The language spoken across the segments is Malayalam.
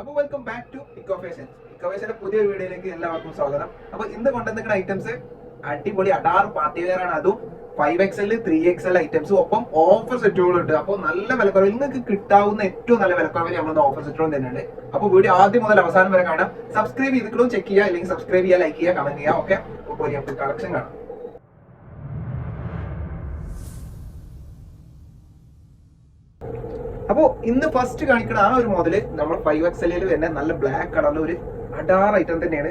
അപ്പൊ വെൽക്കം ബാക്ക് ടു ഇക്കോഫേഷൻ ഇക്കോഫേഷന്റെ പുതിയൊരു വീഡിയോയിലേക്ക് എല്ലാവർക്കും സ്വാഗതം. അപ്പൊ ഇന്ന് കൊണ്ടുവന്നിരിക്കുന്ന ഐറ്റംസ് അടിപൊളി അടാർ പാർട്ടി വെയർ ആണ്. അതും five X L three X L items ഒപ്പം ഓഫർ സെറ്റുകളും ഉണ്ട്. അപ്പോൾ നല്ല വിലക്കുറവ് നിങ്ങൾക്ക് കിട്ടാവുന്ന ഏറ്റവും നല്ല വിലക്കുറവിൽ നമ്മൾ ഓഫർ സെറ്റുകളും തന്നെയുണ്ട് അപ്പോൾ വീഡിയോ ആദ്യം മുതൽ അവസാനം വരെ കാണാം സബ്സ്ക്രൈബ് ചെയ്തിട്ടും ചെക്ക് ചെയ്യുക. അല്ലെങ്കിൽ സബ്സ്ക്രൈബ് ചെയ്യുക ലൈക്ക് ചെയ്യുക കമന്റ് ചെയ്യുക. ഓക്കെ അപ്പോൾ കളക്ഷൻ കാണാം. അപ്പോ ഇന്ന് ഫസ്റ്റ് കാണിക്കുന്ന ആ ഒരു മോഡൽ നമ്മൾ ഫൈവ് എക്സ് എല്ലിൽ തന്നെ നല്ല ബ്ലാക്ക് കളറിൽ ഒരു അഡാർ ഐറ്റം തന്നെയാണ്.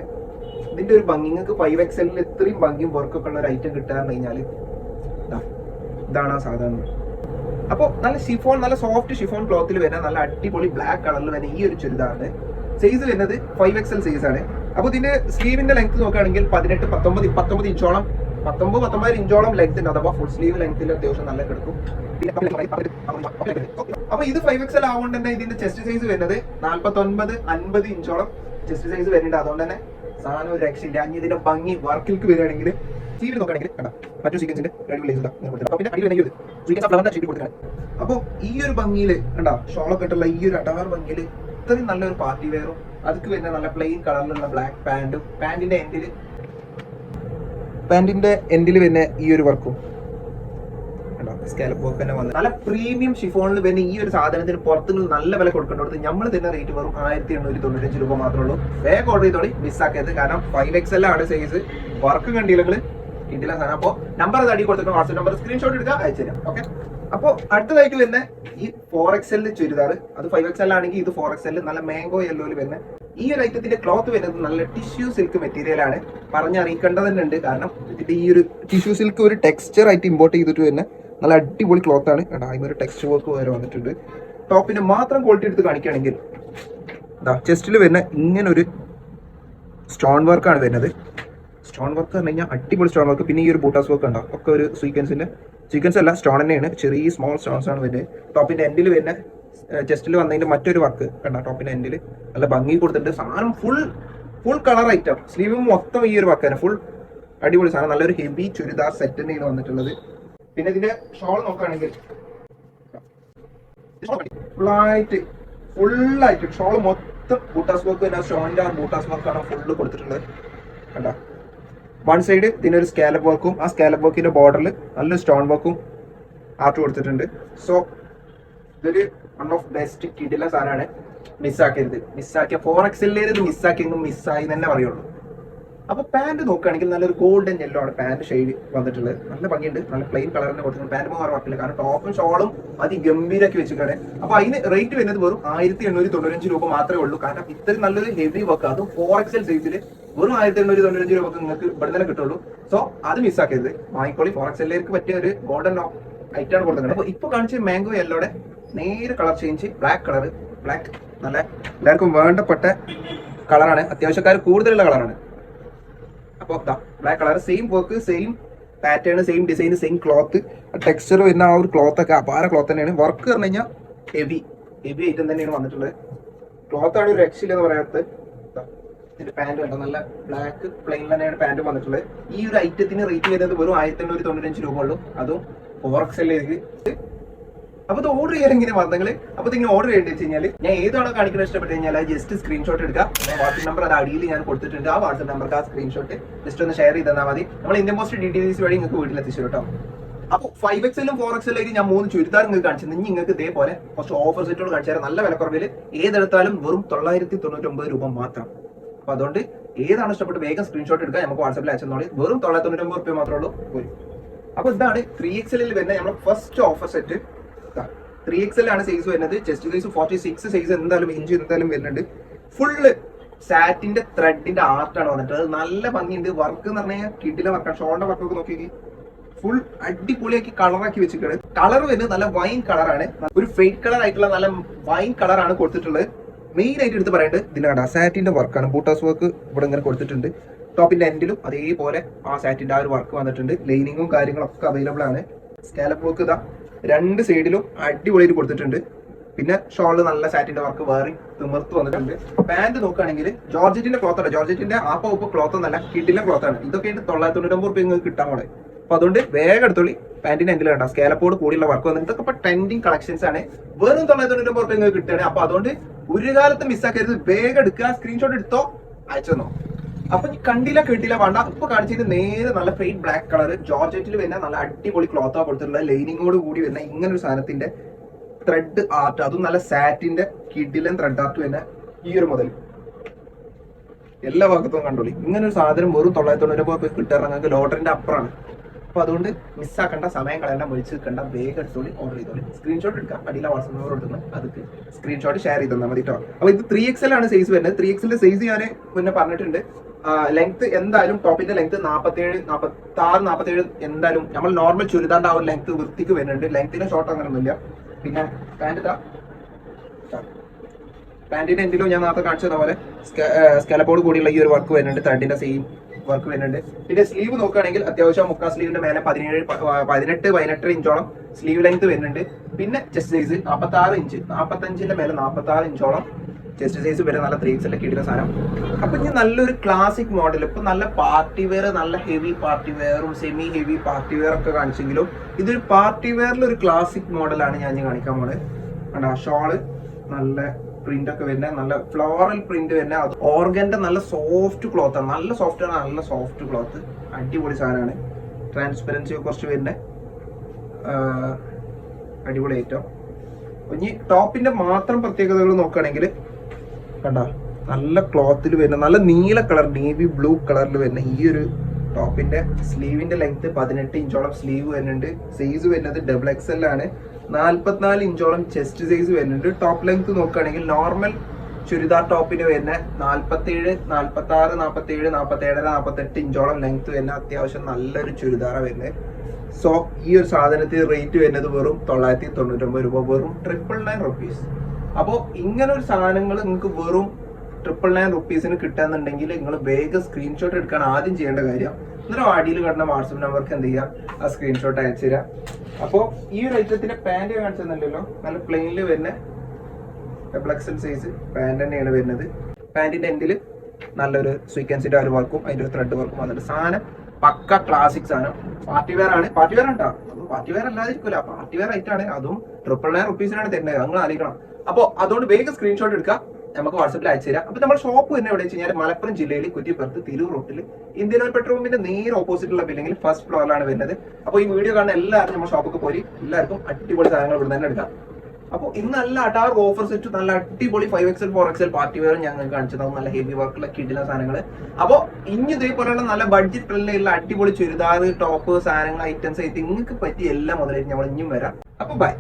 ഇതിന്റെ ഒരു ഭംഗി നിങ്ങൾക്ക് ഫൈവ് എക്സ് എല്ലിൽ ഇത്രയും ഭംഗിയും വർക്കൊക്കെ ഉള്ള ഒരു ഐറ്റം കിട്ടാന്ന് കഴിഞ്ഞാൽ ഇതാണ് ആ സാധാരണ അപ്പോ നല്ല ഷിഫോൺ നല്ല സോഫ്റ്റ് ഷിഫോൺ ക്ലോത്തിൽ വരുന്ന നല്ല അടിപൊളി ബ്ലാക്ക് കളറിൽ വരുന്ന ഈ ഒരു ചുരിദാറിന് സൈസ് വരുന്നത് ഫൈവ് എക്സ് എൽ സൈസ് ആണ്. അപ്പൊ ഇതിന്റെ സ്ലീവിന്റെ ലെങ്ത് നോക്കുകയാണെങ്കിൽ പതിനെട്ട് പത്തൊമ്പത് പത്തൊമ്പത് ഇഞ്ചോളം പത്തൊമ്പത് പത്തൊമ്പത് ഇഞ്ചോളം ലെങ്ത് ഉണ്ട് അഥവാ ഫുൾ സ്ലീവ് ലെങ്ത്തിൽ അത്യാവശ്യം നല്ല കിടക്കും അപ്പൊ ഇത് ഫൈവ് എക്സ് എൽ ആവുകൊണ്ട് തന്നെ ഇതിന്റെ ചെസ്റ്റ് സൈസ് വരുന്നത് നാല്പത്തി ഒൻപത് അൻപത് ഇഞ്ചോളം ചെസ്റ്റ് സൈസ് വരുന്നുണ്ട്. അതുകൊണ്ട് തന്നെ സാധനം ഒരു രക്ഷയില്ല. അഞ്ഞ് ഇതിന്റെ ഭംഗി വർക്കിൽക്ക് വരികയാണെങ്കിൽ അപ്പോൾ ഈ ഒരു ഭംഗിയിൽ കണ്ട? ഷോളൊക്കെ ഇട്ടുള്ള ഈ ഒരു അടവർ ഭംഗിയിൽ ഇത്രയും നല്ലൊരു പാർട്ടി വെയറും അതൊക്കെ വരുന്ന നല്ല പ്ലെയിൻ കളറിലുള്ള ബ്ലാക്ക് പാന്റും പാന്റിന്റെ എൻഡിൽ പാന്റിന്റെ എൻഡിൽ വരുന്ന ഈ ഒരു വർക്കും. നല്ല പ്രീമിയം ഷിഫോണിൽ വരുന്ന ഈ ഒരു സാധനത്തിന് പുറത്തു നല്ല വില കൊടുക്കേണ്ടത് നമ്മൾ തന്നെ റേറ്റ് വെറും ആയിരത്തി എണ്ണൂറ്റി തൊണ്ണൂറ്റഞ്ച് രൂപ മാത്രമേ ഉള്ളൂ. വേഗം ഓർഡർ ചെയ്തോളി. മിസ്സാക്കരുത് കാരണം ഫൈവ് എക്സ് എല്ലാം ആണ് സൈസ് വർക്ക് കണ്ടില്ലെങ്കിൽ കിട്ടില്ല സാധനം. അപ്പോൾ നമ്പർ അത് അടി കൊടുത്തിട്ട് വാട്സ്ആപ്പ് നമ്പർ സ്ക്രീൻഷോട്ട് എടുക്കുക അയച്ചു തരാം. ഓക്കെ അപ്പോൾ അടുത്തതായിട്ട് വരുന്ന ഈ ഫോർ എക്സ് എല്ലിൽ ചുരിദാർ അത് ഫൈവ് എക്സ് എൽ ആണെങ്കിൽ ഇത് ഫോർ എക്സ് എല്ലിൽ നല്ല മാംഗോ യെല്ലോയിൽ വരുന്ന ഈ ഒരു ഐറ്റത്തിന്റെ ക്ലോത്ത് വരുന്നത് നല്ല ടിഷ്യൂ സിൽക്ക് മെറ്റീരിയൽ ആണ്. പറഞ്ഞറിയിക്കേണ്ടത് തന്നെ ഉണ്ട് കാരണം ഇതിന്റെ ഈ ഒരു ടിഷ്യൂ സിൽക്ക് ഒരു ടെക്സ്ചർ ആയിട്ട് ഇമ്പോർട്ട് ചെയ്തിട്ട് തന്നെ നല്ല അടിപൊളി ക്ലോത്ത് ആണ്. കേട്ടോ അതിന് ഒരു ടെക്സ്റ്റ് വർക്ക് വരെ വന്നിട്ടുണ്ട്. ടോപ്പിന് മാത്രം ക്വാളിറ്റി എടുത്ത് കാണിക്കുകയാണെങ്കിൽ ചെസ്റ്റിൽ വരുന്ന ഇങ്ങനെ ഒരു സ്റ്റോൺ വർക്കാണ് വരുന്നത്. സ്റ്റോൺ വർക്ക് പറഞ്ഞു കഴിഞ്ഞാൽ അടിപൊളി സ്റ്റോൺ വർക്ക് പിന്നെ ഈ ഒരു ബൂട്ടാസ് വർക്ക് ഉണ്ടാവും ഒക്കെ ഒരു സീക്വൻസിന്റെ സീക്വൻസ് അല്ല സ്റ്റോൺ തന്നെയാണ്. ചെറിയ സ്മോൾ സ്റ്റോൺസ് ആണ് വരുന്നത്. ടോപ്പിന്റെ എൻഡിൽ വരുന്ന ചെസ്റ്റിൽ വന്നതിന്റെ മറ്റൊരു വർക്ക് കണ്ട ടോപ്പിന്റെ എൻഡിൽ നല്ല ഭംഗി കൊടുത്തിട്ടുണ്ട്. സാധനം full full colour item sleeve മൊത്തം ഈ ഒരു വർക്കാണ് ഫുൾ അടിപൊളി സാധനം. നല്ലൊരു ഹെവി ചുരിദാർ സെറ്റ് തന്നെയാണ് വന്നിട്ടുള്ളത്. പിന്നെ ഇതിന്റെ ഷോൾ നോക്കുകയാണെങ്കിൽ ഫുള്ളായിട്ട് ഫുള്ളായിട്ട് ഷോൾ മൊത്തം ബൂട്ടാസ് വർക്ക് തന്നെ ഷോളിന്റെ ആ ബൂട്ടാസ് വർക്കാണ് ഫുള്ള് കൊടുത്തിട്ടുള്ളത്. കണ്ട? വൺ സൈഡ് ഇതിനൊരു സ്കാലപ്പ് വർക്കും ആ സ്കാലപ്പ് വർക്കിന്റെ ബോർഡറിൽ നല്ല സ്റ്റോൺ വർക്കും ആർട്ട് കൊടുത്തിട്ടുണ്ട്. സോ ഇതൊരു വൺ ഓഫ് ബെസ്റ്റ് കിടില സാധനമാണ് മിസ്സാക്കരുത്. മിസ്സാക്കിയ ഫോർ എക്സലിൽ ഇത് മിസ്സാക്കിയെങ്കിലും മിസ്സായി തന്നെ പറയുള്ളൂ. അപ്പൊ പാന്റ് നോക്കുകയാണെങ്കിൽ നല്ലൊരു ഗോൾഡൻ യെല്ലോ ആണ് പാന്റ് ഷെയ്ഡ് വന്നിട്ടുള്ളത്. നല്ല ഭംഗിയുണ്ട്. നല്ല പ്ലെയിൻ കളർ തന്നെ കൊടുത്തിട്ടുണ്ട്. പാന്റ് മാറി വർക്കില്ല കാരണം ടോപ്പും ഷോളും അതിഗംഭീരാക്കി വെച്ചിട്ടാണ് അപ്പൊ അതിന് റേറ്റ് വരുന്നത് വെറും ആയിരത്തി എണ്ണൂറ്റി തൊണ്ണൂറ്റഞ്ച് രൂപ മാത്രമേ ഉള്ളൂ. കാരണം ഇത്രയും നല്ലൊരു ഹെവി വർക്ക് അതും ഫോർ എക്സൽ സൈസിൽ വെറും ആയിരത്തി എണ്ണൂറ്റി തൊണ്ണൂറ്റഞ്ച് രൂപ നിങ്ങൾക്ക് ഇവിടെ തന്നെ കിട്ടുള്ളൂ. സോ അത് മിസ്സാക്കരുത് വാങ്ങിക്കോളി ഫോർ എക്സലിലേക്ക് പറ്റിയ ഒരു ഗോൾഡൻ ഐറ്റാണ് കൊടുക്കുന്നത് അപ്പൊ ഇപ്പൊ കാണിച്ച മാംഗോ യെല്ലോടെ നേരെ colour change black colour black നല്ല എല്ലാവർക്കും വേണ്ടപ്പെട്ട കളറാണ് അത്യാവശ്യക്കാർ കൂടുതലുള്ള കളറാണ് അപ്പോൾ black colour same work same pattern same design same cloth texture വരുന്ന ആ ഒരു ക്ലോത്ത് ഒക്കെ അപാര ക്ലോത്ത് തന്നെയാണ്. വർക്ക് പറഞ്ഞു കഴിഞ്ഞാൽ ഹെവി ഹെവി ഐറ്റം തന്നെയാണ് വന്നിട്ടുള്ളത്. ക്ലോത്ത് ആണ് ഒരു രക്ഷയില്ല എന്ന് പറയാത്തത്. ഇതിന്റെ പാന്റ് കണ്ടോ? നല്ല ബ്ലാക്ക് പ്ലെയിൻ തന്നെയാണ് പാന്റ് വന്നിട്ടുള്ളത്. ഈ ഒരു ഐറ്റത്തിന് റേറ്റ് വരുന്നത് വെറും ആയിരത്തി എണ്ണൂറ്റി തൊണ്ണൂറ്റഞ്ച് രൂപ ഉള്ളൂ. അതും ഫോർ എക്സലിലേക്ക് അപ്പൊ ഇത് ഓർഡർ ചെയ്യാൻ ഇങ്ങനെ വന്നെങ്കിൽ അപ്പൊ ഇങ്ങനെ ഓർഡർ ചെയ്യേണ്ടി വെച്ച് കഴിഞ്ഞാൽ ഞാൻ ഏതാണോ കാണിക്കുന്നത് ഇഷ്ടപ്പെട്ട് കഴിഞ്ഞാൽ ജസ്റ്റ് സ്ക്രീൻഷോട്ട് എടുക്കുക വാട്സ്ആപ്പ് നമ്പർ അത് അടിയിൽ ഞാൻ കൊടുത്തിട്ടുണ്ട്. ആ വാട്സ്ആപ്പ് നമ്പർക്ക് ആ സ്ക്രീൻഷോട്ട് ജസ്റ്റ് ഒന്ന് ഷെയർ ചെയ്ത് തന്നാൽ മതി. നമ്മൾ ഇന്ത്യൻ പോസ്റ്റ് ഡീറ്റെയിൽസ് വഴി നിങ്ങൾക്ക് വീട്ടിലെത്തിച്ചു കേട്ടോ അപ്പോൾ ഫൈവ് എക്സിലും ഫോർ എക്സിലേക്ക് ഞാൻ മൂന്ന് ചുരിദാർ നിങ്ങൾക്ക് കാണിച്ചു ഇനി നിങ്ങൾക്ക് ഇതേപോലെ കുറച്ച് ഓഫർ സെറ്റുകൾ കാണിച്ചു തരാം. നല്ല വിലക്കുറവിൽ ഏതെടുത്താലും വെറും തൊള്ളായിരത്തി തൊണ്ണൂറ്റൊമ്പത് രൂപ മാത്രം. അപ്പൊ അതുകൊണ്ട് ഏതാണ് ഇഷ്ടപ്പെട്ട് വേഗം സ്ക്രീൻഷോട്ട് എടുക്കുക നമുക്ക് വാട്സാപ്പിൽ അയച്ചെന്നോളി. വെറും തൊള്ളായിരത്തി തൊണ്ണൂറ്റൊമ്പത് രൂപ മാത്രമേ ഉള്ളൂ. പോയി. അപ്പൊ ഇതാണ് ത്രീ എക്സലിൽ വരുന്ന നമ്മുടെ first offer set three X ആണ് സൈസ് വരുന്നത്. Chest size forty six size എന്തായാലും ഇഞ്ച് എന്തായാലും വരുന്നുണ്ട്. ഫുള്ള് സാറ്റിന്റെ ത്രെഡിന്റെ ആർട്ടാണ് വന്നിട്ട്. അത് നല്ല ഭംഗിയുണ്ട്. വർക്ക് എന്ന് പറഞ്ഞാൽ കിഡിലെ വർക്കാണ് ഷോളിന്റെ വർക്കൊക്കെ നോക്കി ഫുൾ അടിപൊളിയാക്കി കളറാക്കി വെച്ചിട്ടുണ്ട് കളർ വരുന്നത് നല്ല വൈൻ കളറാണ് ഒരു ഫെയ്റ്റ് കളർ ആയിട്ടുള്ള നല്ല വൈൻ കളറാണ് കൊടുത്തിട്ടുള്ളത്. മെയിൻ ആയിട്ട് എടുത്ത് പറയേണ്ടത് ഇതിനാണ് സാറ്റിന്റെ വർക്കാണ് ബൂട്ടാസ് വർക്ക് ഇവിടെ ഇങ്ങനെ കൊടുത്തിട്ടുണ്ട്. ടോപ്പിന്റെ എൻഡിലും അതേപോലെ ആ സാറ്റിന്റെ ആ ഒരു വർക്ക് വന്നിട്ടുണ്ട്. ലൈനിങ്ങും കാര്യങ്ങളൊക്കെ അവൈലബിൾ ആണ്. സ്കാലപ്പ് വർക്ക് ഇതാ. രണ്ട് സൈഡിലും അടിപൊളിയായിട്ട് കൊടുത്തിട്ടുണ്ട്. പിന്നെ ഷോളിൽ നല്ല സാറ്റിന്റെ വർക്ക് വേറി തിമിർത്ത് വന്നിട്ടുണ്ട്. പാന്റ് നോക്കുകയാണെങ്കിൽ ജോർജറ്റിന്റെ ക്ലോത്ത് ആണ്. ജോർജറ്റിന്റെ ആപ്പ ഉപ്പ് ക്ലോത്ത് എന്നല്ല കിട്ടിലെ ക്ലോത്ത് ആണ്. ഇതൊക്കെ തൊള്ളായിരത്തി തൊണ്ണൂറ്റൊമ്പത് റുപ്യ നിങ്ങൾക്ക് കിട്ടാൻ കൂടെ അപ്പൊ അതുകൊണ്ട് വേഗം എടുത്തോളി. പാന്റിന്റെ എൻഡിൽ കണ്ട സ്കേലപ്പോട് കൂടിയുള്ള വർക്ക് വന്നിട്ട് ഇതൊക്കെ ഇപ്പൊ ട്രെൻഡിങ് കളക്ഷൻസ് ആണ്. വെറും തൊള്ളായിരത്തി തൊണ്ണൂറ്റൊമ്പത് റുപ്യ നിങ്ങൾക്ക് കിട്ടുകയാണ്. അപ്പൊ അതുകൊണ്ട് ഒരു കാലത്ത് മിസ്സാക്കരുത് വേഗം എടുക്കുക സ്ക്രീൻഷോട്ട് എടുത്തോ അയച്ചു തന്നോ. അപ്പൊ കണ്ടില്ല കേട്ടില്ല വേണ്ട. ഇപ്പൊ കാണിച്ചത് നേരെ നല്ല ഫെയ്ഡ് ബ്ലാക്ക് കളർ ജോർജറ്റിൽ വരുന്ന നല്ല അടിപൊളി ക്ലോത്താ കൊടുത്തിട്ടുള്ള ലൈനിങ്ങോട് കൂടി വരുന്ന ഇങ്ങനെ ഒരു സാധനത്തിന്റെ ത്രെഡ് ആർട്ട് അതും നല്ല സാറ്റിന്റെ കിഡിലൻ ത്രെഡ് ആർട്ട് വരുന്ന ഈ ഒരു മുതൽ എല്ലാ ഭാഗത്തും കണ്ടോളി. ഇങ്ങനെ ഒരു സാധനം വെറും തൊള്ളായിരത്തി തൊണ്ണൂറ്റി കിട്ടാറ് ഞങ്ങൾക്ക് ലോട്ടറിന്റെ അപ്പുറമാണ്. അപ്പൊ അതുകൊണ്ട് മിസ്സാക്കേണ്ട സമയം കളയണ്ട മൊഴിച്ച് നിൽക്കണ്ട വേഗം എടുത്തോളി ഓർഡർ ചെയ്തോളി. സ്ക്രീൻഷോട്ട് എടുക്കാം. അടിയിലെ വാട്സപ്പ് നമ്പർ എടുക്കുന്നത് അത് സ്ക്രീൻഷോട്ട് ഷെയർ ചെയ്ത് തന്നാൽ മതി കേട്ടോ അപ്പൊ ഇത് ത്രീ എക്സൽ ആണ് സൈസ് വരുന്നത്. ത്രീ എക്സലിന്റെ സൈസ് ഞാൻ മുന്നേ പറഞ്ഞിട്ടുണ്ട്. ലെങ്ത് എന്തായാലും ടോപ്പിന്റെ ലെങ്ത് നാപ്പത്തേഴ് നാപ്പത്തി ആറ് നാപ്പത്തേഴ് എന്തായാലും നമ്മൾ നോർമൽ ചുരിദാറിന്റെ ആ ഒരു ലെങ്ത് വൃത്തിക്ക് വരുന്നുണ്ട്. ലെങ്ത്തിന് ഷോർട്ട് അങ്ങനെ ഒന്നുമില്ല പിന്നെ പാന്റ് ഇതാ. പാന്റിന്റെ എന്തിലും ഞാൻ നേരത്തെ കാണിച്ചത് പോലെ സ്കലപ്പോട് കൂടിയുള്ള ഈ ഒരു വർക്ക് വരുന്നുണ്ട്. ത്രെഡിന്റെ സെയിം വർക്ക് വരുന്നുണ്ട്. പിന്നെ സ്ലീവ് നോക്കുകയാണെങ്കിൽ അത്യാവശ്യം മുക്കാ സ്ലീവിന്റെ മേലെ പതിനേഴ് പതിനെട്ട് പതിനെട്ട് ഇഞ്ചോളം സ്ലീവ് ലെങ്ത് വരുന്നുണ്ട്. പിന്നെ ചെസ്റ്റ് സൈസ് നാൽപ്പത്തി ആറ് ഇഞ്ച് നാൽപ്പത്തഞ്ചിന്റെ മേലെ നാൽപ്പത്തി ആറ് ഇഞ്ചോളം ചെസ്റ്റ് സൈസ് വരെ നല്ല ത്രീ എക്സിലെ ഇടുന്ന സാധനം. അപ്പൊ ഇനി നല്ലൊരു ക്ലാസിക് മോഡൽ ഇപ്പൊ നല്ല പാർട്ടി വെയർ നല്ല ഹെവി പാർട്ടി വെയറും സെമി ഹെവി പാർട്ടി വെയർ ഒക്കെ കാണിച്ചെങ്കിലും ഇതൊരു പാർട്ടി വെയറിൽ ഒരു ക്ലാസിക് മോഡലാണ് ഞാൻ കാണിക്കാൻ പോണത് ഷോൾ നല്ല പ്രിന്റ് ഒക്കെ വരുന്നത് നല്ല ഫ്ലോറൽ പ്രിന്റ് വരുന്ന. ഓർഗന്റെ നല്ല സോഫ്റ്റ് ക്ലോത്ത് ആണ്. നല്ല സോഫ്റ്റ് ആണ് നല്ല സോഫ്റ്റ് ക്ലോത്ത് അടിപൊളി സാധനമാണ്. ട്രാൻസ്പെറൻസി കുറച്ച് വരുന്നത് അടിപൊളി ഐറ്റം ഇനി ടോപ്പിന്റെ മാത്രം പ്രത്യേകതകൾ നോക്കുകയാണെങ്കിൽ കണ്ട? നല്ല ക്ലോത്തിൽ വരുന്ന നല്ല നീല കളർ നേവി ബ്ലൂ കളറിൽ വരുന്ന ഈ ഒരു ടോപ്പിന്റെ സ്ലീവിന്റെ ലെങ്ത് പതിനെട്ട് ഇഞ്ചോളം സ്ലീവ് വരുന്നുണ്ട്. സൈസ് വരുന്നത് ഡബിൾ എക്സ് എൽ ആണ്. നാല്പത്തിനാല് ഇഞ്ചോളം ചെസ്റ്റ് സൈസ് വരുന്നുണ്ട്. ടോപ്പ് ലെങ്ത് നോക്കുകയാണെങ്കിൽ നോർമൽ ചുരിദാർ ടോപ്പിന് വരുന്ന നാൽപ്പത്തേഴ് നാൽപ്പത്തി ആറ് നാൽപ്പത്തി ഏഴ് നാൽപ്പത്തി ഏഴര നാൽപ്പത്തെട്ട് ഇഞ്ചോളം ലെങ്ത് വരുന്ന അത്യാവശ്യം നല്ലൊരു ചുരിദാറാണ് വരുന്നത്. സോ ഈ ഒരു സാധനത്തിന് റേറ്റ് വരുന്നത് വെറും തൊള്ളായിരത്തി തൊണ്ണൂറ്റൊമ്പത് രൂപ. വെറും ട്രിപ്പിൾ നയൻ റുപ്പീസ് അപ്പോൾ ഇങ്ങനെ ഒരു സാധനങ്ങൾ നിങ്ങൾക്ക് വെറും ട്രിപ്പിൾ നയൻ റുപ്പീസിന് കിട്ടാന്നുണ്ടെങ്കിൽ നിങ്ങൾ വേഗം സ്ക്രീൻഷോട്ട് എടുക്കാൻ ആദ്യം ചെയ്യേണ്ട കാര്യം. എന്നിട്ട് വാടിയിൽ കിടന്ന വാട്സപ്പ് നമ്പർക്ക് എന്ത് ചെയ്യാം? ആ സ്ക്രീൻഷോട്ട് അയച്ചു തരാം. അപ്പോൾ ഈ ഒരു ഐറ്റത്തിന്റെ പാന്റ് കാണിച്ചു തന്നില്ലല്ലോ നല്ല പ്ലെയിനിൽ വരുന്ന ഡബിൾ എക്സൽ സൈസ് പാന്റ് തന്നെയാണ് വരുന്നത്. പാന്റിന്റെ എൻഡിൽ നല്ലൊരു സ്വീക്കൻസിന്റെ ഒരു വർക്കും അതിന്റെ ഒരു ത്രെഡ് വർക്കും വന്നിട്ട് സാധനം പക്ക ക്ലാസിക് സാധനം പാർട്ടി വെയർ ആണ്. പാർട്ടി വെയർ ഉണ്ടോ? പാർട്ടി വെയർ അല്ലാതിരിക്കില്ല പാർട്ടി വെയർ ആയിട്ടാണ് അതും ട്രിപ്പിൾ നയൻ റുപ്പീസിനാണ് തരുന്നത്. നിങ്ങൾ ആലോചിക്കണം. അപ്പോൾ അതുകൊണ്ട് വേഗം സ്ക്രീൻഷോട്ട് എടുക്കുക. നമുക്ക് വാട്സപ്പിൽ അയച്ചു തരാം. അപ്പൊ നമ്മുടെ ഷോപ്പ് തന്നെ എവിടെ വെച്ച് കഴിഞ്ഞാൽ മലപ്പുറം ജില്ലയിൽ കുറ്റിപ്പുറത്ത് തിരൂർ റോട്ടിൽ ഇന്ത്യൻ ഓയിൽ പെട്രോൾ പമ്പിന്റെ നേരെ ഓപ്പോസിറ്റുള്ള ബിൽഡിംഗിൽ ഫസ്റ്റ് ഫ്ലോറിലാണ് വരുന്നത്. അപ്പോൾ ഈ വീഡിയോ കാണുന്ന എല്ലാവരും നമ്മുടെ ഷോപ്പൊക്കെ പോയി എല്ലാവർക്കും അടിപൊളി സാധനങ്ങൾ ഇവിടെ തന്നെ എടുക്കാം. അപ്പോൾ ഇന്ന് നല്ല അടാർ ഓഫർ സെറ്റ് നല്ല അടിപൊളി five XL four XL party wear ഞങ്ങൾ കാണിച്ചു തന്നു നല്ല ഹെവി വർക്കുള്ള കിട്ടുന്ന സാധനങ്ങൾ അപ്പോൾ ഇനി ഇതേപോലെയുള്ള നല്ല ബഡ്ജറ്റ് ഫ്രണ്ട്ലിയുള്ള അടിപൊളി ചുരിദാർ ടോപ്പ് സാധനങ്ങൾ ഐറ്റംസ് നിങ്ങൾക്ക് പറ്റിയ എല്ലാം മുതലായിട്ട് ഞങ്ങൾ ഇനിയും വരാം. അപ്പോൾ ബൈ